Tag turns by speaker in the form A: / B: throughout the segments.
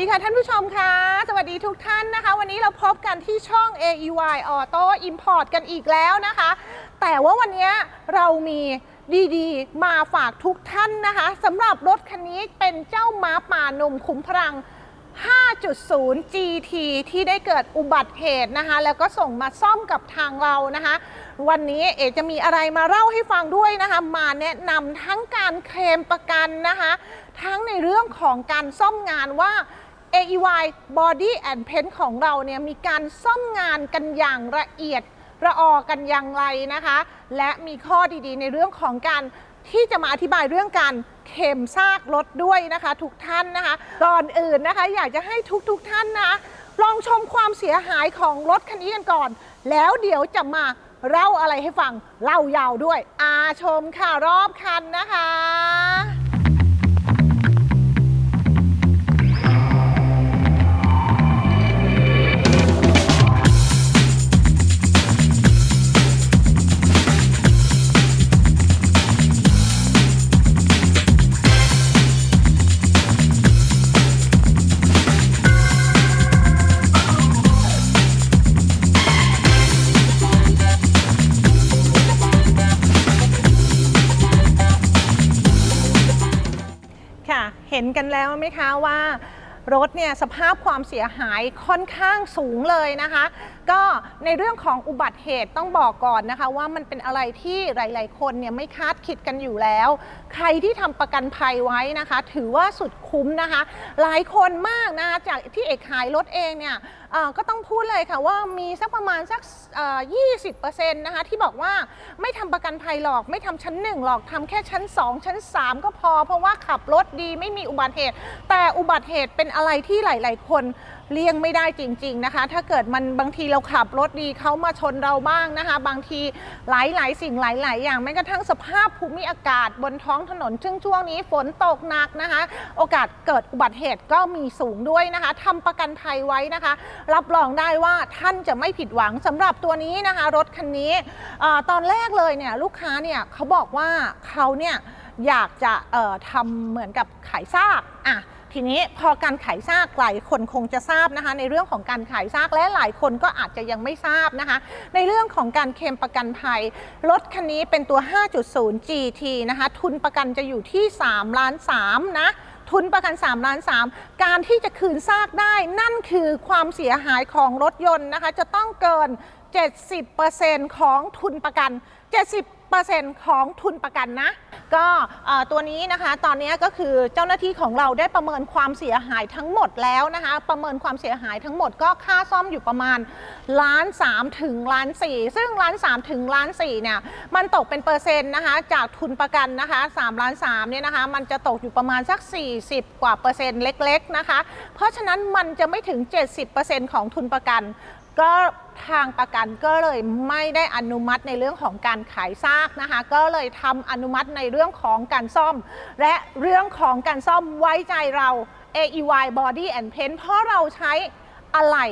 A: วัสดีค่ะท่านผู้ชมค่ะสวัสดีทุกท่านนะคะ วันนี้เราพบกันที่ช่อง AEY Auto Import กันอีกแล้วนะคะ แต่ว่าวันนี้เรามีดีๆ มาฝากทุกท่านนะคะสำหรับรถคันนี้เป็นเจ้าม้าป่าหนุ่มขุมพลัง 5.0 GT ที่ได้เกิดอุบัติเหตุนะคะ แล้วก็ส่งมาซ่อมกับทางเรานะคะ วันนี้เอจะมีอะไรมาเล่าให้ฟังด้วยนะคะ มาแนะนำทั้งการเคลมประกันนะคะ ทั้งในเรื่องของการซ่อมงานว่า AEY Body and Paint ของเราเนี่ยมีการซ่อมงานกันอย่างละเอียดระออกันอย่างไรนะคะ และมีข้อดีๆ ในเรื่องของการที่จะมาอธิบายเรื่องการเข็มซากรถด้วยนะคะ ทุกท่านนะคะก่อนอื่นนะคะ อยากจะให้ทุกๆท่านนะ ลองชมความเสียหายของรถคันนี้กันก่อน แล้วเดี๋ยวจะมาเล่าอะไรให้ฟังเล่ายาวด้วยอาชมค่ะรอบคันนะคะ ห็นกันแล้วไหมคะว่ารถเนี่ยสภาพความเสียหายค่อนข้างสูงเลยนะคะ ก็ในเรื่องของอุบัติเหตุต้องบอกก่อนนะคะ ว่ามันเป็นอะไรที่หลาย ๆ คนเนี่ยไม่คาดคิดกันอยู่แล้ว ใครที่ทำประกันภัยไว้นะคะ ถือว่าสุดคุ้มนะคะ หลายคนมากนะคะจากที่เอกขายรถเองเนี่ยก็ต้องพูดเลยค่ะว่ามีสักประมาณสักเอ่อ20%นะคะที่บอกว่าไม่ทำประกันภัยหรอกไม่ทำชั้น 1 หรอกทำแค่ชั้น 2 ชั้น 3 ก็พอ เพราะว่าขับรถดีไม่มีอุบัติเหตุ แต่อุบัติเหตุเป็นอะไรที่หลาย ๆ คน เลี่ยงไม่ได้จริง ๆนะคะ ถ้าเกิดมันบางทีเราขับรถดีเขามาชนเราบ้างนะคะ บางทีหลายๆ สิ่งหลาย ๆ อย่างแม้กระทั่งสภาพภูมิอากาศบนท้องถนนซึ่งช่วงนี้ฝนตกหนักนะคะ โอกาสเกิดอุบัติเหตุก็มีสูงด้วยนะคะทำประกันภัยไว้นะคะ รับรองได้ว่าท่านจะไม่ผิดหวังสำหรับตัวนี้นะคะ รถคันนี้อตอนแรกเลยเนี่ยลูกค้าเนี่ยเขาบอกว่าเขาเนี่ยอยากจะทำเหมือนกับขายซากอะ ทีนี้พอการขายซากหลายคนคงจะทราบนะคะ ในเรื่องของการขายซากและหลายคนก็อาจจะยังไม่ทราบนะคะ ในเรื่องของการเคลมประกันภัยรถคันนี้เป็นตัว 5.0 GT นะคะ ทุนประกันจะอยู่ที่ 3 ล้าน3นะทุนประกัน3ล้าน3การที่จะคืนซากได้นั่นคือความเสียหายของรถยนต์นะคะ จะต้องเกิน 70%ของทุนประกัน 70%ของทุนประกันนะ ก็ตัวนี้นะคะตอนนี้ก็คือเจ้าหน้าที่ของเราได้ประเมินความเสียหายทั้งหมดแล้วนะคะประเมินความเสียหายทั้งหมดก็ค่าซ่อมอยู่ประมาณล้านสามถึงล้านสี่ซึ่งล้านสามถึงล้านสี่เนี่ยมันตกเป็นเปอร์เซ็นต์นะคะจากทุนประกันนะคะ3ล้าน3เนี่ยนะคะมันจะตกอยู่ประมาณสัก 40 กว่าเปอร์เซ็นต์เล็กๆนะคะเพราะฉะนั้นมันจะไม่ถึง 70%ของทุนประกัน ก็ทางประกันก็เลยไม่ได้อนุมัติในเรื่องของการขายซากนะคะ ก็เลยทำอนุมัติในเรื่องของการซ่อม และเรื่องของการซ่อมไว้ใจเรา AEY Body and Paint เพราะเราใช้อะไหล่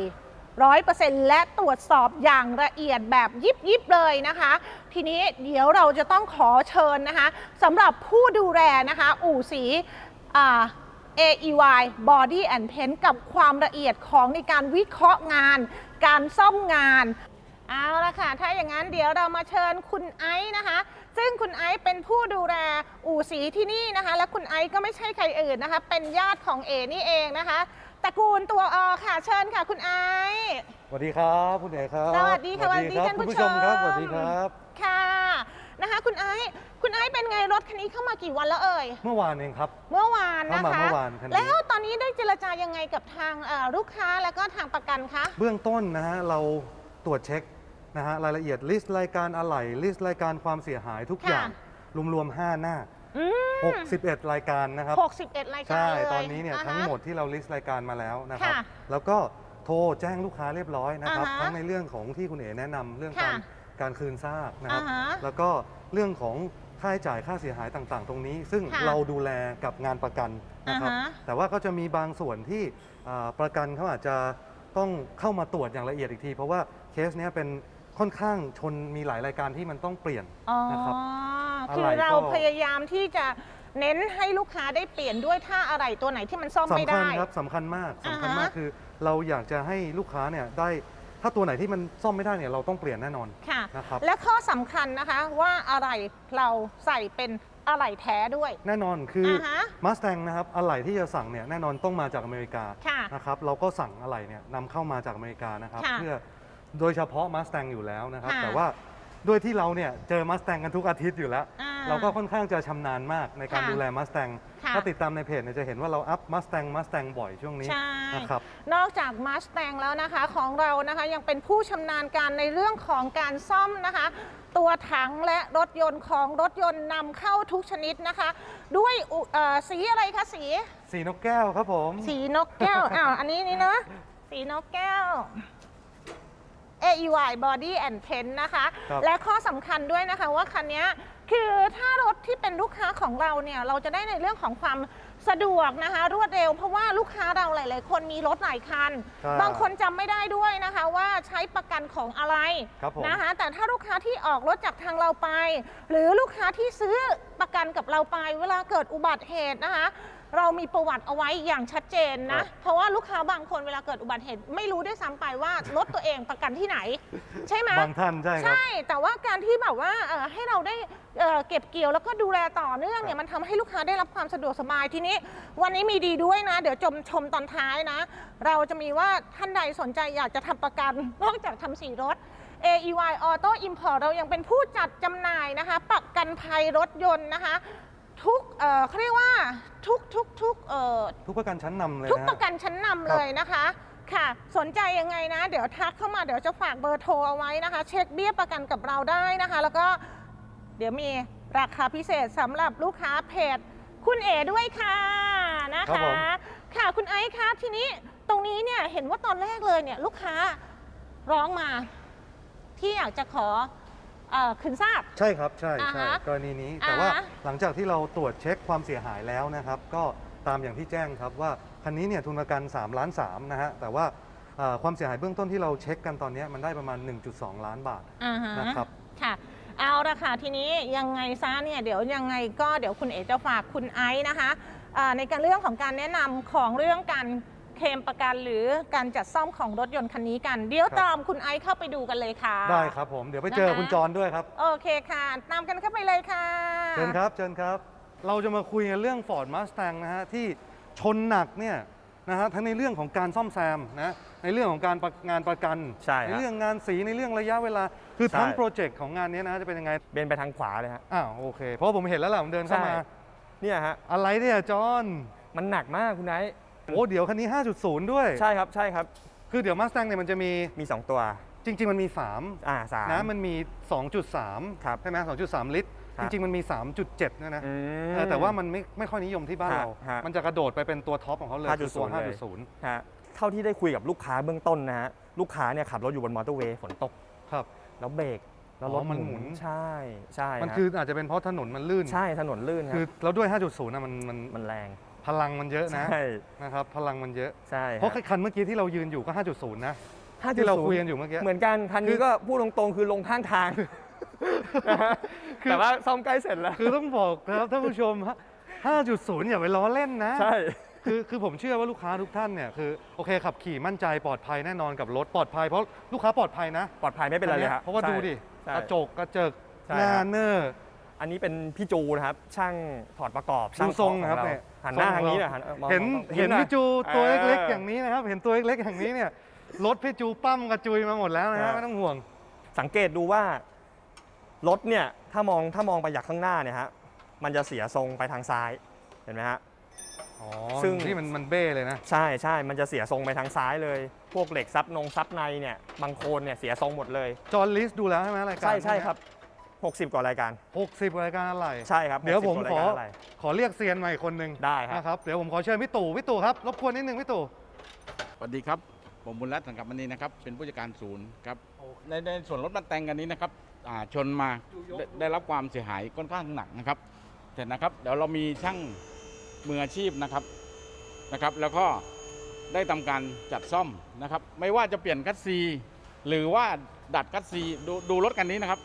A: ร้อยเปอร์เซ็นต์และตรวจสอบอย่างละเอียดแบบยิบยิบๆเลยนะคะ ทีนี้เดี๋ยวเราจะต้องขอเชิญนะคะสำหรับผู้ดูแลนะคะ อู่สีอ่า AEY Body and Paint กับความละเอียดของในการวิเคราะห์งาน การซ่อมงาน เอาละค่ะ ถ้าอย่างนั้นเดี๋ยวเรามาเชิญคุณไอซ์นะคะ ซึ่งคุณไอซ์เป็นผู้ดูแลอู่สีที่นี่นะคะ และคุณไอซ์ก็ไม่ใช่ใครอื่นนะคะ เป็นญาติของเอนี่เองนะคะตระกูลตัวอค่ะ เชิญค่ะ คุณไอซ์
B: สวัสดีครับคุณเอกครับ
A: สวัสดีค่ะ
B: สวัสดี
A: สวัสดี
B: ครับ
A: ท่าน
B: คุณ
A: ผู้
B: ผู้ชมครับ
A: ชม
B: สวัสดีครับ
A: ค่ะนะคะ คุณไอซ์ คุณไอซ์เป็นไงรถคันนี้เข้ามากี่วันแล้วเอ่ย
B: เมื่อวานเองครับ
A: เมื่อวานนะ
B: เข้ามา
A: คะ
B: เมื่อวานคันนี้
A: แล้วตอนนี้ได้เจรจายังไงกับทางเอ่อลูกค้าแล้วก็ทางประกันคะ
B: เบื้องต้นนะฮะเราตรวจเช็คนะฮะรายละเอียดลิสต์รายการอะไหล่ลิสต์รายการความเสียหายทุกอย่างรวมๆ5หน้า
A: อืม
B: 61 รายการนะครับ
A: 61 รายการ
B: ใช่
A: เลย
B: ตอนนี้เนี่ยา
A: ฮะ
B: ทั้งหมดที่เราลิสต์รายการมาแล้วนะครับ
A: ค่ะ
B: แล้วก็โทรแจ้งลูกค้าเรียบร้อยนะครับ
A: อ่าฮะ
B: ทั้งในเรื่องของที่คุณเอ๋แนะนำเรื่อง
A: ค่ะ
B: การการคืนซากนะครับ
A: อ่าฮะ
B: แล้วก็เรื่องของ ค่าใช้จ่ายค่าเสียหายต่างๆ ตรงนี้ ซึ่ง
A: ค่ะ
B: เราดูแลกับงานประกันนะครับ
A: อ่าฮะ
B: แต่ว่าก็จะมีบางส่วนที่อ่าประกันเขาอาจจะต้องเข้ามาตรวจอย่างละเอียดอีกที เพราะว่าเคสเนี้ยเป็นค่อนข้างชนมีหลายรายการที่มันต้องเปลี่ยน
A: อ๋อ
B: นะครับ
A: คือ
B: อะไร
A: เรา
B: ก็
A: พยายามที่จะเน้นให้ลูกค้าได้เปลี่ยนด้วยถ้าอะไรตัวไหนที่มันซ่อมไม่
B: สำคัญ
A: ได้
B: ครับสำคัญมากสำคัญ
A: อ่าฮะ
B: มากคือ เราอยากจะให้ลูกค้าเนี่ยได้ ถ้าตัวไหนที่มันซ่อมไม่ได้เนี่ยเราต้องเปลี่ยนแน่นอน
A: ค่ะ
B: นะครับ
A: และข้อสำคัญนะคะว่าอะไรเราใส่เป็นอะไรแท้ด้วย
B: แน่นอนคืออ
A: ฮะ
B: มาส t ต n นะครับอะไหล่ที่จะสั่งเนี่ยแน่นอนต้องมาจากอเมริกา
A: ค่ะ
B: นะครับเราก็สั่งอะไหล่เนี่ยนำเข้ามาจากอเมริกานะครับ
A: ค่ะ
B: เพื่อโดยเฉพาะมาส t ต n อยู่แล้วนะครับ
A: ค่ะ
B: แต่ว่า ด้วยที่เราเนี่ยเจอมาส t ต n กันทุกอาทิตย์อยู่แล้ว
A: อ่
B: เราก็ค่อนข้างจะชำนาญมากในการ
A: ค่ะ
B: ดูแลมาส t ต n
A: ค่ะ
B: ถ้าติดตามในเพจเนี่ยจะเห็นว่าเราอัพมาส t ต n มาส t ต n บ่อยช่วงนี้
A: ใช่
B: นะครับ
A: นอกจากมาส t ต n แล้วนะคะของเรานะคะยังเป็นผู้ชำนาญการในเรื่องของการซ่อมนะคะ ตัวถังและรถยนต์ของรถยนต์นำเข้าทุกชนิดนะคะ ด้วยอุเอ่อสีอะไรคะสี
B: สีนกแก้วครับผม
A: สีนกแก้ว อ้าว อันนี้นี่เนอะสีนกแก้ว AEY Body and Paint นะคะ
B: ครับ
A: และข้อสำคัญด้วยนะคะว่าคันเนี้ยคือถ้ารถที่เป็นลูกค้าของเราเนี่ยเราจะได้ในเรื่องของความสะดวกนะคะ รวดเร็วเพราะว่าลูกค้าเราหลาย ๆ คนมีรถหลายคัน
B: ใช่
A: บางคนจำไม่ได้ด้วยนะคะว่าใช้ประกันของอะไร
B: ครับผม
A: นะคะ แต่ถ้าลูกค้าที่ออกรถจากทางเราไป หรือลูกค้าที่ซื้อประกันกับเราไป เวลาเกิดอุบัติเหตุนะคะ เรามีประวัติเอาไว้อย่างชัดเจนนะ เพราะว่าลูกค้าบางคนเวลาเกิดอุบัติเหตุไม่รู้ด้วยซ้ำไปว่ารถตัวเองประกันที่ไหน ใช่ไหม
B: บางท่านใช่ครับ
A: ใช่ แต่ว่าการที่แบบว่าเอ่อให้เราได้เอ่อเก็บเกี่ยวแล้วก็ดูแลต่อเนื่องเนี่ยมันทำให้ลูกค้าได้รับความสะดวกสบายทีนี้ วันนี้มีดีด้วยนะ เดี๋ยวชมชมตอนท้ายนะ เราจะมีว่าท่านใดสนใจอยากจะทำประกัน นอกจากทำสีรถ AEY Auto Import เรายังเป็นผู้จัดจำหน่ายนะคะ ประกันภัยรถยนต์นะคะ ทุกเอ่อเขาเรียกว่าทุกทุกทุกเอ่อ
B: ทุกประกันชั้นนำเลย
A: ทุก
B: นะ
A: ป
B: ฮะ
A: ระกันชั้นนำเลยนะคะ ค่ะ สนใจยังไงนะ เดี๋ยวทักเข้ามาเดี๋ยวจะฝากเบอร์โทรเอาไว้นะคะ เช็คเบี้ยประกันกับเราได้นะคะ แล้วก็เดี๋ยวมีราคาพิเศษสำหรับลูกค้าเพจคุณเอด้วยค่ะนะ
B: ครั
A: คะ
B: บผม
A: ค่ะคุณไอซ์คะทีนี้ตรงนี้เนี่ยเห็นว่าตอนแรกเลยเนี่ยลูกค้าร้องมาที่อยากจะขอ เอ่อคืนทราบ
B: ใช่ครับใช่
A: อ่า
B: ใช่
A: ฮะ
B: กรณีนี้แต่ว่า
A: อ่าฮะ
B: หลังจากที่เราตรวจเช็คความเสียหายแล้วนะครับ ก็ตามอย่างที่แจ้งครับว่าคันนี้เนี่ยทุนประกัน3ล้าน3นะฮะแต่ว่าเอ่อความเสียหายเบื้องต้นที่เราเช็คกันตอนนี้มันได้ประมาณ 1.2 ล้านบาท
A: อ่าฮะ
B: นะครับ
A: ค่ะ เอาละค่ะ ทีนี้ยังไงซะเนี่ยเดี๋ยวยังไงก็เดี๋ยวคุณเอ๋จะฝากคุณไอซ์นะคะอ่าในการเรื่องของการแนะนำของเรื่องการ เคลมประกันหรือการจัดซ่อมของรถยนต์คันนี้กัน เดี๋ยว
B: ครับ
A: ตามคุณไอซ์เข้าไปดูกันเลยค่ะ
B: ได้ครับผมเดี๋ยวไปเจอ
A: นะคะ
B: คุณจรด้วยครับ
A: โอเคค่ะ ตามกันเข้าไปเลยค่ะ
B: เชิญครับเชิญครับ เราจะมาคุยกันเรื่อง Ford Mustang นะฮะที่ชนหนักเนี่ยนะฮะทั้งในเรื่องของการซ่อมแซมนะในเรื่องของการประงานประกัน
C: ใช่ฮะ
B: เรื่องงานสีในเรื่องระยะเวลา คือทั้ง
C: ใช่
B: โปรเจกต์ของงานนี้นะจะเป็นยังไง
C: เบนไปทางขวาเลยฮะ
B: อ้าวโอเค เพราะผมเห็นแล้วแหละผมเดินเข้ามา
C: ใช่ เนี่ยฮะ
B: อะไรเนี่ยจอห์น
C: มันหนักมากคุณไนท์
B: โอ้เดี๋ยวคันนี้ 5.0 ด้วย
C: ใช่ครับใช่ครับ
B: คือเดี๋ยว Mustang เนี่ยมันจะมี
C: มี 2 ตัว
B: จริง ๆ มันมี 3
C: อ่าสาม
B: นะมันมี2.3
C: ครับ
B: ใช่ไหม2.3 ลิตร
C: ครั
B: จ
C: บ
B: ริง ๆ มันมี 3.7ด้วยนะ
C: อืม
B: เออแต่ว่ามันไม่ไม่ค่อยนิยมที่บ้าน
C: ฮะ
B: เรา
C: ฮะ
B: มันจะกระโดดไปเป็นตัวท็อปของเขาเลยคือตัว
C: 5.0เลย
B: 5.0
C: ฮะเท่าที่ได้คุยกับลูกค้าเบื้องต้นนะฮะลูกค้าเนี่ยขับรถอยู่บนมอเตอร์เวย์ฝนตก
B: ครับ
C: แล้วเบรกแล้วรถ
B: อ๋อมันหมุน
C: ใช่ใช่
B: มัน
C: ฮะ
B: คืออาจจะเป็นเพราะถนนมันลื่น
C: ใช่ถนนลื่นฮะ
B: คือแล้วด้วย 5.0นะมันมัน
C: มันแรง
B: พลังมันเยอะนะ
C: ใช่
B: นะครับพลังมันเยอะ
C: ใช่
B: เพราะคันเมื่อกี้ที่เรายืนอยู่ก็ 5.0 นะ
C: 5.0
B: ที่เราคุยกันอยู่เมื่อกี้
C: เหมือนกันคัน
B: คื
C: นี้
B: อ
C: ก็พูดตรงๆคือลงข้างทางนะฮะ
B: คือ
C: แต่ว่าซ่อมใกล้เสร็จแล้ว
B: คือต้องบอกนะครับท่านผู้ชมฮะ5.0 อย่าไปล้อเล่นนะ
C: ใช่
B: คือคือผมเชื่อว่าลูกค้าทุกท่านเนี่ยคือโอเคขับขี่มั่นใจปลอดภัยแน่นอนกับรถปลอดภัยเพราะลูกค้าปลอดภัยนะ
C: ปลอดภัยไม่เป็นไรเลยฮะ
B: เพราะว่า
C: ใช่
B: ดูดิ
C: ใช่
B: กระจกกระจก
C: ใช่
B: หน้า
C: ครับ
B: เนอร์
C: อันนี้เป็นพี่จูนะครับ ช่างถอดประกอบ
B: ดู
C: ช่าง
B: ทรง
C: ขอ
B: นะครับ
C: เา
B: เนี่ย
C: หันหน้า
B: ทรง
C: ทางนี้
B: เรา
C: นะหันมอง
B: เห็น
C: มอง
B: เห็น
C: ยิ้มะ
B: พี่จูตัวเล็กๆ
C: อ
B: อย่างนี้นะครับ เห็นตัวเล็กๆอย่างนี้เนี่ยรถพี่จูปั้มกระจุยมาหมดแล้วนะ
C: ครั
B: ฮะ
C: บ
B: ไม่ต้องห่วง
C: สังเกตดูว่ารถเนี่ยถ้ามองถ้ามองไปจากข้างหน้าเนี่ยฮะมันจะเสียทรงไปทางซ้ายเห็นไหมฮะ
B: อ๋อ
C: ซึ่ง
B: ที่มันมันเบ้เลยนะ
C: ใช่ใช่มันจะเสียทรงไปทางซ้ายเลย พวกเหล็กซับนงซับในเนี่ยบางโคนเนี่ยเสียทรงหมดเลย
B: จอห์นลิสดูแล้วใช่ไหมรายการ
C: ใช่ใช่ครับ 60 กว่ารายการ
B: 60รายการอะไร
C: ใช่ครับ
B: เดี๋ยวผม
C: 60
B: ข
C: ก
B: อ
C: ว่ารายการอะไร
B: ขอเรียกเซียนใหม่คนหนึ่ง
C: ได้ครับ
B: นะครับ เดี๋ยวผมขอเชิญพี่ตู่พี่ตู่ครับ รบกวนนิดนึงพี่ตู่
D: สวัสดีครับ ผมบุญรัตน์สังกัดมณีนะครับ เป็นผู้จัดการศูนย์ครับ ในในส่วนรถบันแตงกันนี้นะครับอ่าชนมาได้ได้รับความเสียหายค่อนข้างหนักนะครับ เสร็จนะครับ เดี๋ยวเรามีช่างมืออาชีพนะครับ นะครับ แล้วก็ได้ทำการจัดซ่อมนะครับ ไม่ว่าจะเปลี่ยนคัสซี หรือว่าดัดคัสซี ดูดูรถคันนี้นะครับ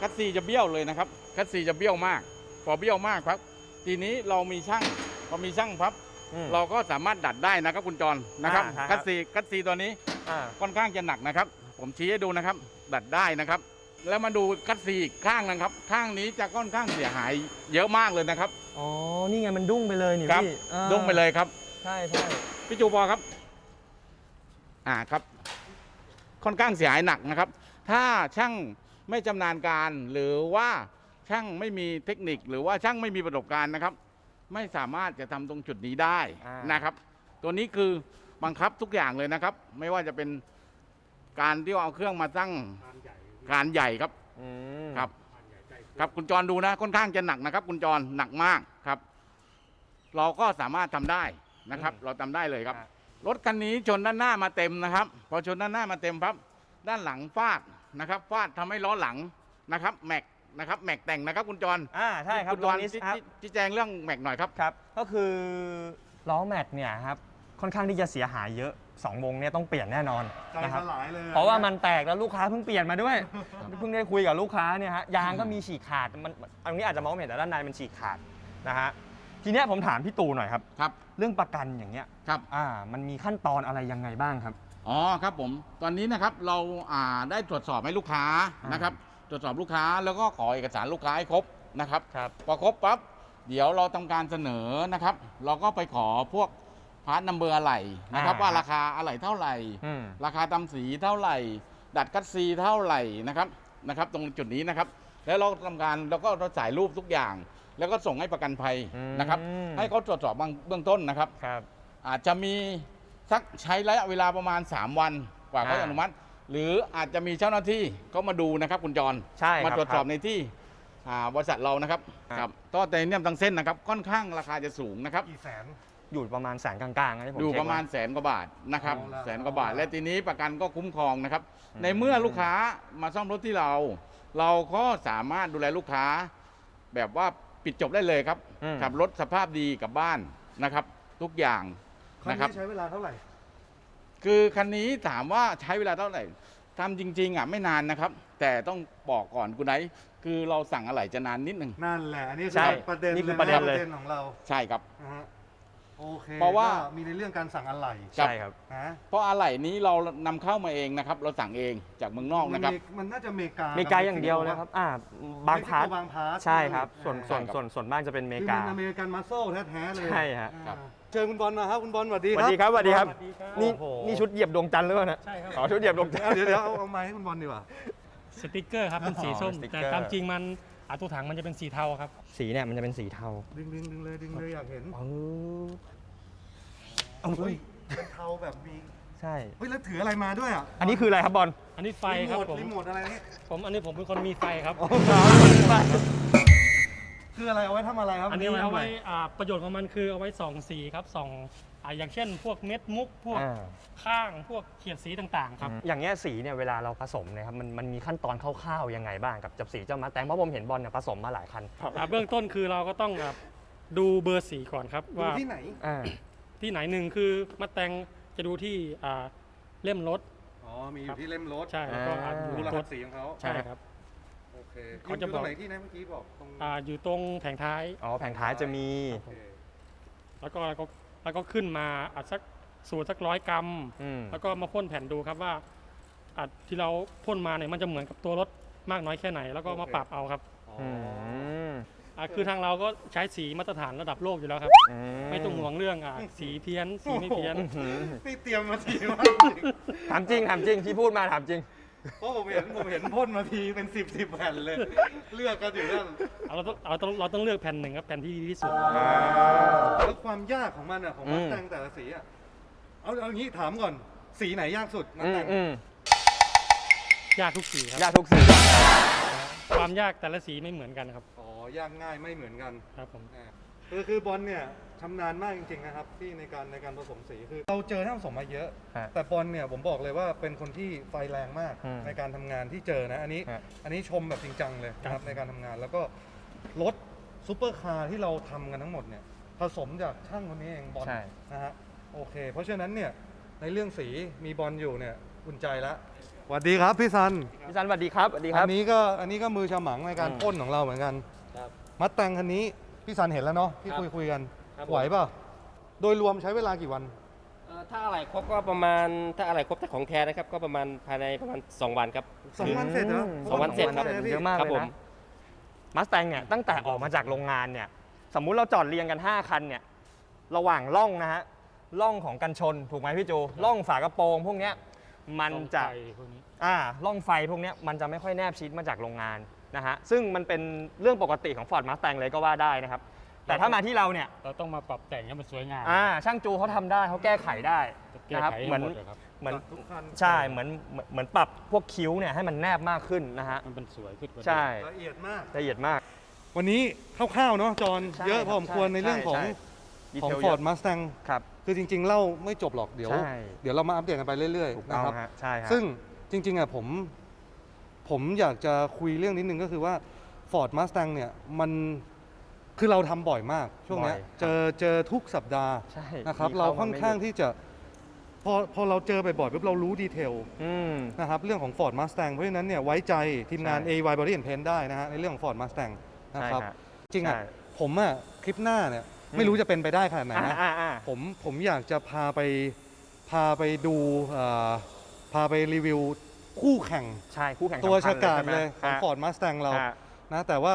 D: คัสซีจะเบี้ยวเลยนะครับ คัสซีจะเบี้ยวมาก พอเบี้ยวมากครับจทีนี้เรามีช่างพอมีช่างพับ
C: อืม
D: เราก็สามารถดัดได้นะครับคุณจรนะครับ
C: อ่าครับ
D: คัตซีคัตซีตัวนี้
C: อ่า
D: ค่อนข้างจะหนักนะครับ ผมชี้ให้ดูนะครับ ดัดได้นะครับ แล้วมาดูคัตซีอีกข้างนะครับ ข้างนี้จะค่อนข้างเสียหายเยอะมากเลยนะครับ
C: อ๋อ นี่ไงมันดุ้งไปเลยนี่
D: ครับ
C: พี่อ่า
D: ดุ้งไปเลยครับ
C: ใช่ใช่
D: พี่จูปอครับ อ่าครับ ค่อนข้างเสียหายหนักนะครับ ถ้าช่าง ไม่ชำนาญการ หรือว่าช่างไม่มีเทคนิค หรือว่าช่างไม่มีประสบการณ์นะครับ ไม่สามารถจะทำตรงจุดนี้ได้
C: อ่าน
D: นะครับ ตัวนี้คือบังคับทุกอย่างเลยนะครับ ไม่ว่าจะเป็นการที่เอาเครื่องมาตั้งการใหญ่ครับ
C: อืม
D: ครับ ครับคุณจรดูนะค่อนข้างจะหนักนะครับ คุณจรหนักมากครับ เราก็สามารถทำได้นะครับ เราทำได้เลยครับ
C: อะ
D: รถคันนี้ชนด้านหน้ามาเต็มนะครับ พอชนด้านหน้ามาเต็มปั๊บด้านหลังฟาด นะครับฟาดทำให้ล้อหลังนะครับแม็กนะครับแม็กแต่งนะครับคุณจร
C: อ่าใช่ครับ
D: ณจ
C: ตัว
D: ร
C: นี้
D: ชี้
C: ครับ
D: ชี้ชี้แจงเรื่องแม็กหน่อยครับ
C: ครับ ก็คือล้อแม็กเนี่ยครับค่อนข้างที่จะเสียหายเยอะสองวงเนี่ยต้องเปลี่ยนแน่นอน
B: ใจ
C: นะครับ
B: สลายเลยอ
C: เพราะว่ามันแตกแล้วลูกค้าเพิ่งเปลี่ยนมาด้วย เพิ่งได้คุยกับลูกค้าเนี่ยฮะยางก็มีฉีกขาดมันมันอันนี้อาจจะมองไม่เห็นแต่ด้านในมันฉีกขาดนะฮะทีเนี้ยผมถามพี่ตู่หน่อยครับ
D: ครับ
C: เรื่องประกันอย่างเงี้ย
D: ครับ
C: อ่ามันมีขั้นตอนอะไรยังไงบ้างครับ
D: อ๋อครับผมตอนนี้นะครับเราอ่าได้ตรวจสอบให้ลูกค้า
C: อ่าน
D: นะครับ ตรวจสอบลูกค้าแล้วก็ขอเอกสารลูกค้าให้ครบนะครับ
C: ครับ
D: พอครบปั๊บเดี๋ยวเราทำการเสนอนะครับ เราก็ไปขอพวกพาร์ทนัมเบอร์อะไหล่นะครับ
C: อ่า
D: ว่าราคาอะไหล่เท่าไหร่
C: อืม
D: ราคาตำสีเท่าไหร่ ดัดคัดซีเท่าไหร่นะครับนะครับ ตรงจุดนี้นะครับ แล้วเราทำการเราก็เราจ่ายรูปทุกอย่าง แล้วก็ส่งให้ประกันภัยนะครับ
C: อืม
D: ให้เขาตรวจสอบเบื้องเบื้องต้นนะครับ
C: ครับ
D: อาจจะมี สักใช้ระยะเวลาประมาณ 3 วันกว่าเขาจะ
C: อ่า
D: อนุมัติ หรืออาจจะมีเจ้าหน้าที่เขามาดูนะครับคุณจร
C: ใช่ครับ
D: มาตรวจสอบ
C: ครับ
D: ในที่อ่าบริษัทเรานะครับ
C: ครับ
D: ครับต่อแต่เนี่ยทั้งเส้นนะครับค่อนข้างราคาจะสูงนะครับ
B: กี่แสน
C: อยู่ประมาณแสนกลางๆนะที่ผม
D: อยู่
C: เช็ค
D: ประมาณ
C: ไว้
D: แสนกว่าบาทนะครับ
B: เอาละ
D: แสนกว่าบาท
B: เอาละ
D: และทีนี้ประกันก็คุ้มครองนะครับ
C: อืม
D: ในเมื่อลูกค้ามาซ่อมรถที่เรา เราก็สามารถดูแลลูกค้า แบบว่าปิดจบได้เลยครับ
C: อืม
D: ขับรถสภาพดีกลับบ้านนะครับ ทุกอย่าง
B: ครั้ ง
D: นะครับ
B: นี้ใช้เวลาเท่าไหร่
D: คือคันนี้ถามว่าใช้เวลาเท่าไหร่ทำจริง ๆอะไม่นานนะครับ แต่ต้องบอกก่อนคุณไนท์คือเราสั่งอะไหล่จะนานนิดนึง
B: นั่นแหละ อันนี้
C: ใช่
B: คือประเด็น
C: นี่คือ
B: ล
C: ประเด็นเลย
B: ประเด็นของเรา
D: ใช่ครับ
B: นะฮะโอเค
D: เพราะว่า
B: ก็มีในเรื่องการสั่งอะไหล่
C: ใช่ครับ
B: นะ
D: เพราะอะไหล่นี้เรานำเข้ามาเองนะครับ เราสั่งเองจากเมืองนอกนะครับ
B: มัมีมันน่าจะอเมริกา
C: เมกาอย่างเดียวเลยครับ อ่า บางพาร์ท
B: บางพาร์ท
C: ใช่ครับ ส่วน
B: อ่า
C: ส่วน
D: ใช่ครับ
C: ส่วนส่วนมากจะเป็นเม
B: คือ
C: กา
B: มันอเมริกันมัสโซแท้ๆเลย
C: ใช่ฮะ
B: อ่า
D: ครับ
B: เชิญคุณบอลมาครับคุณบอลสวัสดี
C: ส
B: ค
C: วั
B: รั
C: สดีครับสวัสดีครับ นี่
B: โอ้โห
C: นี่ชุดเหยียบดวงจันทร์หรือเปล่านะ
E: ใช่ครับ
C: อ๋อชุดเหยียบดวงจันท
B: เอา
C: ร์
B: เดี๋ยวเดี๋ยวเอาเอาไม้ให้คุณบอลดีกว่า
E: สติกเกอร์ครับเป็นสีส้ม
C: อ๋อสติ๊กเกอร์
E: แต่ตามจริงมันอาตัวถังมันจะเป็นสีเทาครับ
C: สีเนี่ยมันจะเป็นสีเทา
B: ดึงดึงดึงเลยดึงเลยอยากเห็น
C: เออเอา
B: เฮ้ยเป็นเทาแบบมี
C: ใช่
B: เฮ้ยแล้วถืออะไรมาด้วยอะ
C: อันนี้คืออะไรครับบอล
E: อันนี้ไฟ
B: รี
E: ครับ
B: โมท
E: ผม
B: รีโมทอะไรนี่
E: ผมอันนี้ผมเป็นคนมีไฟครับ
B: คืออะไรเอาไว้ทำอะไรครับ
E: อันนี้เอาไว้
B: ใหม่
E: อ่าประโยชน์ของมันคือเอาไว้ส่องสีครับส่องอ่าอย่างเช่น พวกเม็ดมุกพวก
C: อ่า
E: ข้างพวกเขียดสีต่างๆครับ
C: อย่างเงี้ยสีเนี่ยเวลาเราผสมเนะครับมันมันมีขั้นตอนคร่าวๆยังไงบ้างกับจับสีเจ้ามาแตงเพราะผมเห็นบอลเนี่ยผสมมาหลายคัน
E: อ่าเบื้องต้นคือเราก็ต้องอ่าดูเบอร์สีก่อนครับ
B: ดู
E: ว่า
B: ที่ไหน
C: อ่า
E: ที่ไหนหนึ่งคือมาแตงจะดูที่อ่าเล่มรถ
B: อ๋อมีอยู่ที่เล่มรถ
E: ใช่แล้วก็อ่า
C: อ่า
E: ดู
B: ดูร
E: ก
B: หั
E: ฎ
B: สสีของเขา
E: ใช่ครับ
B: โอเค
E: เขาจะ
B: ยู่
E: บ
B: ต
E: อ
B: ร
E: ก
B: งไหนที่นะเมื่อกี้บอกตรง
E: อ่าอยู่ตรงแผงท้าย
C: อ๋อแผงท้ายจะมี
B: โอเค
E: แล้วก็แล้วก็แล้วก็ขึ้นมาอาจสักสูตรสักร้อยกรัม
C: อืม
E: แล้วก็มาพ่นแผ่นดูครับว่าอะที่เราพ่นมาเนี่ยมันจะเหมือนกับตัวรถมากน้อยแค่ไหน แล้วก็มาปรับเอาครับ
B: อ๋อ
C: อืม
E: อะคือทางเราก็ใช้สีมาตรฐานระดับโลกอยู่แล้วครับ
C: อื
E: ไม่ต้องห่วงเรื่องอะสีเพี้ยนสีไม่เพี้ยน
C: อื้อหือ
B: นี่เตรียมมาทีมาก
C: ถามจริงถามจริงที่พูดมาถามจริง
B: เพราะผมเห็นผมเห็นพ่นมาทีเป็นสิบสิบแผ่นเลย เลือกกันอยู่นั่น
E: เอาเราต้องเอาต้องเราต้องเลือกแผ่นหนึ่งครับแผ่นที่ดีที่สุด
B: แล้วความยากของมันอะของ
C: อื
B: มามแต่งแต่ละสีอะเอาเอางี้ถามก่อนสีไหนยากสุดมา
C: อืม
B: แต่ง
C: อืม
E: ยากทุกสีครับ
C: ยากทุกสี
E: ความยากแต่ละสีไม่เหมือนกันครับ
B: อ๋อ ยากง่ายไม่เหมือนกัน
E: ครับผม
B: อ่า คือคือบอลเนี่ยชำนาญมากจริงๆนะครับที่ในการในการผสมสีคือเราเจอท่านผสมมาเยอะ
C: ฮะ
B: แต่บอลเนี่ยผมบอกเลยว่าเป็นคนที่ไฟแรงมาก
C: อืม
B: ในการทำงานที่เจอนะอันนี้
C: ฮะ
B: อันนี้ชมแบบจริงจังเลยนะค
E: ครั
B: รับบในการทำงานแล้วก็รถซูเปอร์คาร์ที่เราทำกันทั้งหมดเนี่ยผสมจากช่างคนนี้เองบอล
C: ใช่
B: นะฮะโอเค เพราะฉะนั้นเนี่ยในเรื่องสีมีบอลอยู่เนี่ยอุ่นใจแล้วสวัสดีครับพี่ซัน
C: พี่ซันสวัสดีครับสวัสดีครั
B: อั
C: บ
B: นนี้ก็อันนี้ก็มือฉมังในการ
C: อืม
B: พ่นของเราเหมือนกัน
C: ครับ
B: มัดแต่งคันนี้ พี่สันเห็นแล้วเนาะที่
F: ครับ
B: คุยคุยกัน
F: ครับผม
B: ไหวเปล่าโดยรวมใช้เวลากี่วัน
F: เอ่อถ้าอะไรครบก็ประมาณถ้าอะไรครบถ้าของแท้นะครับ ก็ประมาณภายในประมาณ 2 วันครับ
B: สองวันเสร็จเหรอ
F: สองวันเสร็จครับ
B: นะพี่
C: เยอะมาก
F: ครั
C: เล
F: บ
C: ย
F: ผม
C: นะมัสแตงเนี่ยตั้งแต่ออกมาจากโรงงานเนี่ยสมมุติเราจอดเรียงกัน 5 คันเนี่ยระหว่างล่องนะฮะล่องของกันชนถูกไหมพี่จูล่องฝากระโปรงพวกเนี้ยมันจะ
E: พวกนี้
C: อ่าล่องไฟพวกเนี้ยมันจะไม่ค่อยแนบชิดมาจากโรงงาน นะฮะซึ่งมันเป็นเรื่องปกติของ Ford Mustang เลยก็ว่าได้นะครับ แต่ถ้ามาที่เราเนี่ย
E: เราต้องมาปรับแต่งให้มันสวยงาม
C: อ่าช่างจูเขาทำได้เขาแก้ไขได้
E: แก้
C: นะครับ
E: ไข
C: เหมือน
E: หมดเลยครับ
C: เหมือน
B: ทุกคัน
C: ใช่เหมือนเหมือนเหมือนปรับพวกคิ้วเนี่ยให้มันแนบมากขึ้นนะฮะ
E: มันเป็นสวยขึ้นกว่าเดิม
C: ใช่
B: ละเอียดมาก
C: ละเอียดมาก
B: วันนี้คร่าวๆเนาะจอห์น
C: ใช่
B: เยอะพอสมควร
C: ใช่
B: ในเรื่องของ
C: ใช่ดี
B: ของ
C: เทล
B: Ford
C: เยะ
B: Mustang
C: ครับ
B: คือจริง ๆ เล่าไม่จบหรอกเดี๋ยว
C: ใช่
B: เดี๋ยวเรามาอัปเดตกันไปเรื่อย
C: ถูก
B: ๆ
C: ต้
B: นะ
C: อง
B: ครับ
C: ฮะใช่ฮะ
B: ซึ่งจริงๆอะผม ผมอยากจะคุยเรื่องนิดนึงก็คือว่า Ford Mustang เนี่ยมันคือเราทำบ่อยมากช่วงเนี้ย
C: บ่อยครับ
B: เจอเจอทุกสัปดาห์
C: ใช่
B: นะครับ
C: มี
B: เรา
C: เข้
B: ค่อน
C: ไม่
B: ข้าง
C: หยุด
B: ที่จะพอพอเราเจอบ่อยๆปุ๊บเรารู้ดีเทล
C: อืม
B: นะครับเรื่องของ Ford Mustang เพราะฉะนั้นเนี่ยไว้ใจทีมงาน
C: ใช่
B: AY Body and Paint ได้นะฮะในเรื่องของ Ford Mustang นะครับ
C: ใช่ฮะ
B: จริงอะ
C: ใช่
B: ผมอะคลิปหน้าเนี่ย
C: อืม
B: ไม่รู้จะเป็นไปได้ขนาดไหนนะ
C: อ่าอ่า
B: ผมผมอยากจะพาไปพาไปดูเอ่อพาไปรีวิว คู่แข่ง
C: ใช่คู่แข่ง
B: ตัว
C: สำคั
B: ฉ
C: ญ
B: กาจ
C: ใช่ไหม
B: เลยของ
C: ฮะ
B: Ford Mustang เรา
C: ฮะ
B: นะแต่ว่า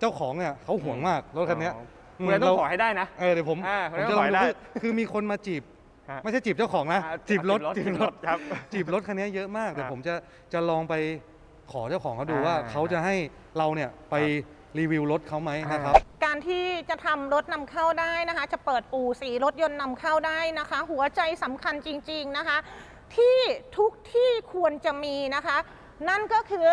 B: เจ้าของเนี่ยเขาห่วงมากรถคันเนี้ย
C: อ๋อคุณเลยต้องขอให้ได้นะ
B: เออเดี๋ยวผม
C: อ่า
B: ผม
C: คุณ
B: จะ
C: ต้
B: ล
C: อ
B: องง
C: ขอให้
B: ดู
C: ได้
B: คือคือมีคนมาจีบ
C: ฮะ
B: ไม่ใช่จีบเจ้าของนะ
C: อ่า
B: จีบรถ
C: จีบรถครับ
B: จีบรถคันนี้เยอะมากแต่
C: ครับ
B: ผมจะจะลองไปขอเจ้าของเขาดู
C: อ่า
B: ว่าเขาจะให้เราเนี่ยไปรีวิวรถเขาไหมนะครับ
A: การที่จะทำรถนำเข้าได้นะคะ จะเปิดอู่สีรถยนต์นำเข้าได้นะคะ หัวใจสำคัญจริง ๆนะคะ ที่ทุกที่ควรจะมีนะคะ นั่นก็คือ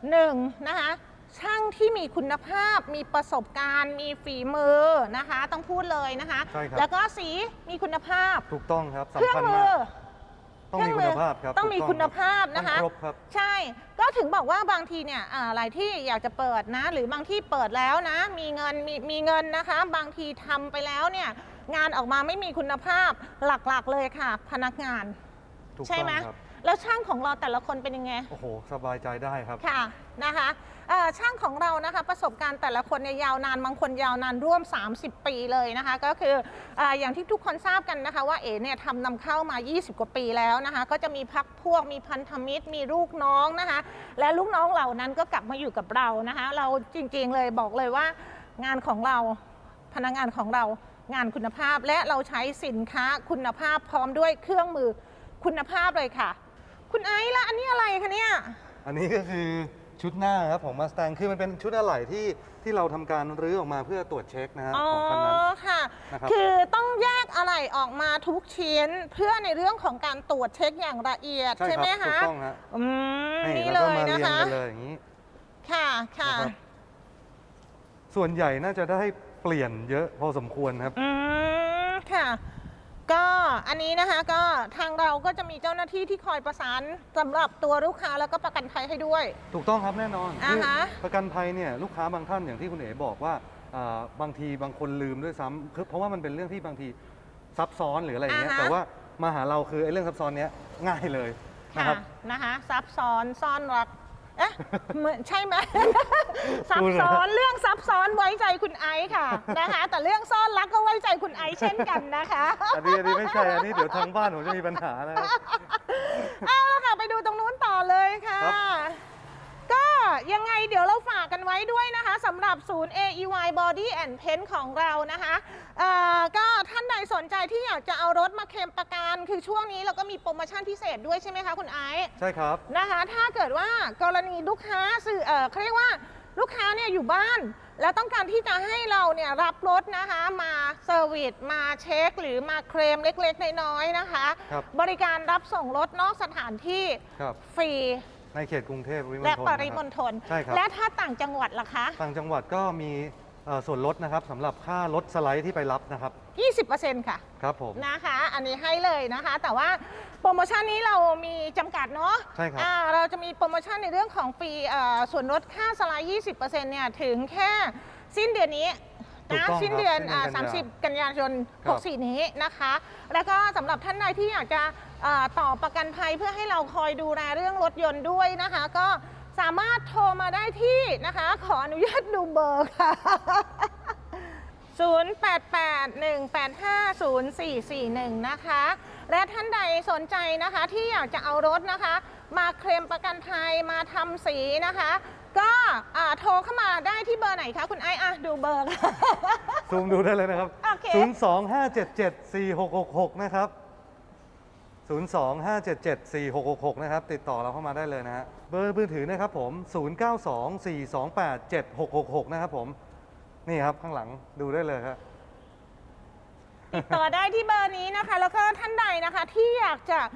A: 1นะคะช่างที่มีคุณภาพมีประสบการณ์ มีฝีมือนะคะ ต้องพูดเลยนะคะ
B: ใช่ครับ
A: แล้วก็สีมีคุณภาพ
B: ถูกต้องครับ
A: เครื่
B: สำคัญ
A: มื
B: มากต้องมีคุณภาพครับ
A: ต้องมี
B: ถูก
A: คุณภาพนะคะ
B: ต้องครบครับ
A: ใช่ ก็ถึงบอกว่าบางทีเนี่ยอ่าอะไรที่อยากจะเปิดนะ หรือบางที่เปิดแล้วนะ มีเงินมีมีเงินนะคะ บางทีทำไปแล้วเนี่ย งานออกมาไม่มีคุณภาพหลักๆเลยค่ะ พนักงาน
B: ถูก
A: ใช่
B: ต้อง
A: ไหม
B: ครับ
A: แล้วช่างของเราแต่ละคนเป็นยังไง
B: โอ้โห สบายใจได้ครับ
A: ค่ะนะคะเอ่อช่างของเรานะคะประสบการณ์แต่ละคนเนี่ยยาวนานบางคนยาวนานร่วม 30 ปีเลยนะคะ ก็คืออาอย่างที่ทุกคนทราบกันนะคะว่าเอ๋เนี่ยทำนำเข้ามา 20 กว่าปีแล้วนะคะ ก็จะมีพักพวกมีพันธมิตร มีลูกน้องนะคะ และลูกน้องเหล่านั้นก็กลับมาอยู่กับเรานะคะ เราจริงๆเลยบอกเลยว่างานของเราพนักงานของเรางานคุณภาพและเราใช้สินค้าคุณภาพพร้อมด้วยเครื่องมือ คุณภาพเลยค่ะ คุณไอซ์ละอันนี้อะไรคะเนี่ย
B: อันนี้ก็คือชุดหน้าครับของ Mustang คือมันเป็นชุดอะไหล่ที่ที่เราทำการรื้อออกมาเพื่อตรวจเช็คนะฮะ
A: อ๋อ
B: ของคันนั้น
A: ค่ะ
B: นะครับ
A: คือต้องแยกอะไรออกมาทุกชิ้นเพื่อในเรื่องของการตรวจเช็คอย่างละเอียด
B: ใช่
A: ใช่
B: ค
A: ไหม
B: รับถู
A: คะ
B: กต้องฮะ
A: อืม
B: นี่
A: นี่
B: แล้ว
A: เล
B: ก็
A: ย
B: มา
A: นะ
B: เรียง
A: คะ
B: กันเลยอย่างนี้
A: ค่ะค่ะ
B: นะครับ ส่วนใหญ่น่าจะได้เปลี่ยนเยอะพอสมควรครับ
A: อืมค่ะ ก็อันนี้นะคะก็ทางเราก็จะมีเจ้าหน้าที่ที่คอยประสานสำหรับตัวลูกค้าแล้วก็ประกันภัยให้ด้วย
B: ถูกต้องครับแน่นอน
A: อ่าฮะ
B: คือประกันภัยเนี่ยลูกค้าบางท่านอย่างที่คุณเอ๋บอกว่าอ่าบางทีบางคนลืมด้วยซ้ำคือเพราะว่ามันเป็นเรื่องที่บางทีซับซ้อนหรืออะไรอย่างเงี้ย
A: อ่าฮะ
B: แต่ว่ามาหาเราคือไอ้เรื่องซับซ้อนเนี้ยง่ายเลยนะ
A: ค่ะ
B: ครับ
A: นะคะซับซ้อนซ่อนรัก เอ๊ะเหมือนใช่ไหม ซับ
B: พูดเลย
A: ซ้อนเรื่องซับซ้อนไว้ใจคุณไอซ์ค่ะนะคะ แต่เรื่องซ่อนรักก็ไว้ใจคุณไอซ์เช่นกันนะคะ
B: อันนี้อันนี้ไม่ใช่อันนี้เดี๋ยวทางบ้านผมจะมีปัญหาแล้ว
A: เอาละค่ะ ไปดูตรงนู้นต่อเลยค่ะ
B: ครับ
A: ก็ยังไงเดี๋ยวเราฝากกันไว้ด้วยนะคะสำหรับศูนย์ AEY Body and Paint ของเรานะคะเอ่อก็ท่านใดสนใจที่อยากจะเอารถมาเคลมประกัน คือช่วงนี้เราก็มีโปรโมชั่นพิเศษด้วยใช่ไหมคะคุณไอซ์
B: ใช่ครับ
A: นะคะถ้าเกิดว่ากรณีลูกค้าสื่อเออเขาเรียกว่าลูกค้าเนี่ยอยู่บ้าน แล้วต้องการที่จะให้เราเนี่ยรับรถนะคะมาเซอร์วิสมาเช็ค หรือมาเคลมเล็กๆ น้อยๆนะคะ
B: ครับ
A: บริการรับส่งรถนอกสถานที่
B: ครับ
A: ฟรี
B: ในเขตกรุงเทพปริมณฑล
A: และปริ
B: นะค
A: ม
B: รับ
A: ณฑล
B: ใช่ครับ
A: และถ้าต่างจังหวัดล่ะคะ
B: ต่างจังหวัดก็มีเอ่อส่วนลดนะครับสำหรับค่ารถสไลด์ที่ไปรับนะครับ
A: 20%ค่ะ
B: ครับผม
A: นะคะ อันนี้ให้เลยนะคะ แต่ว่าโปรโมชั่นนี้เรามีจำกัดเนาะ
B: ใช่ครับ
A: อ่าเราจะมีโปรโมชั่นในเรื่องของฟรีเอ่อส่วนลดค่าสไลด์ 20%เนี่ย ถึงแค่สิ้นเดือนนี้
B: ถูก
A: นะ
B: ต้อง
A: สิ้น
B: ครับ
A: เดือน
B: สิ้นเดือน
A: อ่า
B: กันยา
A: 30 กันยายน
B: ครับ
A: 64 นี้นะคะ แล้วก็สำหรับท่านใดที่อยากจะเอ่อต่อประกันภัยเพื่อให้เราคอยดูแลเรื่องรถยนต์ด้วยนะคะ ก็สามารถโทรมาได้ที่นะคะ ขออนุญาตดูเบอร์ค่ะ 0881850441 นะคะ และท่านใดสนใจนะคะที่อยากจะเอารถนะคะ มาเคลมประกันภัยมาทำสีนะคะ ก็อ่าโทรเข้ามาได้ที่เบอร์ไหนคะคุณไอ้อะดูเบอร์ค่ะ
B: ซูมดูได้เลยนะครับ
A: โอเค
B: 025774666 นะครับ 025774666 นะครับ ติดต่อเราเข้ามาได้เลยนะฮะ เบอร์มือถือนะครับผม 0924287666 นะครับผม นี่ครับข้างหลังดูได้เลยครับ
A: ติดต่อได้ที่เบอร์นี้นะคะ แล้วก็ท่านใดนะคะที่อยากจะเอ่อ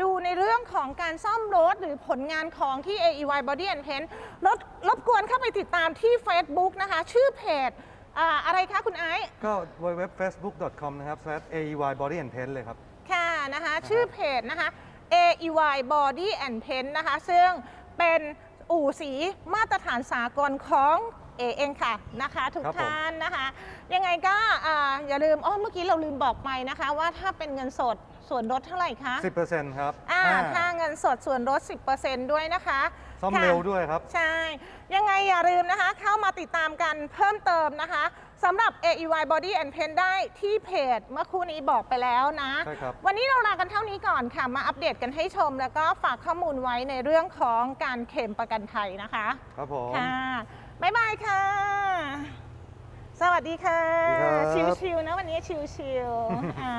A: ดูในเรื่องของการซ่อมรถหรือผลงานของที่ AEY Body and Paint รบรบกวนเข้าไปติดตามที่ Facebook นะคะ ชื่อเพจอ่าอะไรคะคุณไอซ์
B: ก็ www.facebook.com นะครับ /aeybody and paint เลยครับ
A: ค่ะนะคะ ชื่อเพจนะคะ AEY Body and Paint นะคะ ซึ่งเป็นอู่สีมาตรฐานสากลของเอเองค่ะนะคะทุก
B: ครับผม
A: ท่านนะคะ ยังไงก็อ่าอย่าลืมอ้อเมื่อกี้เราลืมบอกไปนะคะ ว่าถ้าเป็นเงินสด ส่วนลดเท่าไหร่คะ
B: 10%ครับ
A: อ่า
B: อ่า
A: ค่าเงินสดส่วนลด 10%ด้วยนะคะ
B: ซ่อม
A: ค่ะ
B: เร็วด้วยครับ
A: ใช่ ยังไงอย่าลืมนะคะ เข้ามาติดตามกันเพิ่มเติมนะคะสำหรับ AEY Body and Paint ได้ที่เพจเมื่อครู่นี้บอกไปแล้วนะ
B: ใช่ครับ
A: วันนี้เราลากันเท่านี้ก่อนค่ะ มาอัปเดตกันให้ชม แล้วก็ฝากข้อมูลไว้ในเรื่องของการเข็มประกันภัยนะคะ
B: ครับผม
A: ค่ะ บ๊ายบายค่ะ สวัสดีค่ะ
B: สวัสดีครับ
A: ชิวๆนะวันนี้ชิวๆอ่า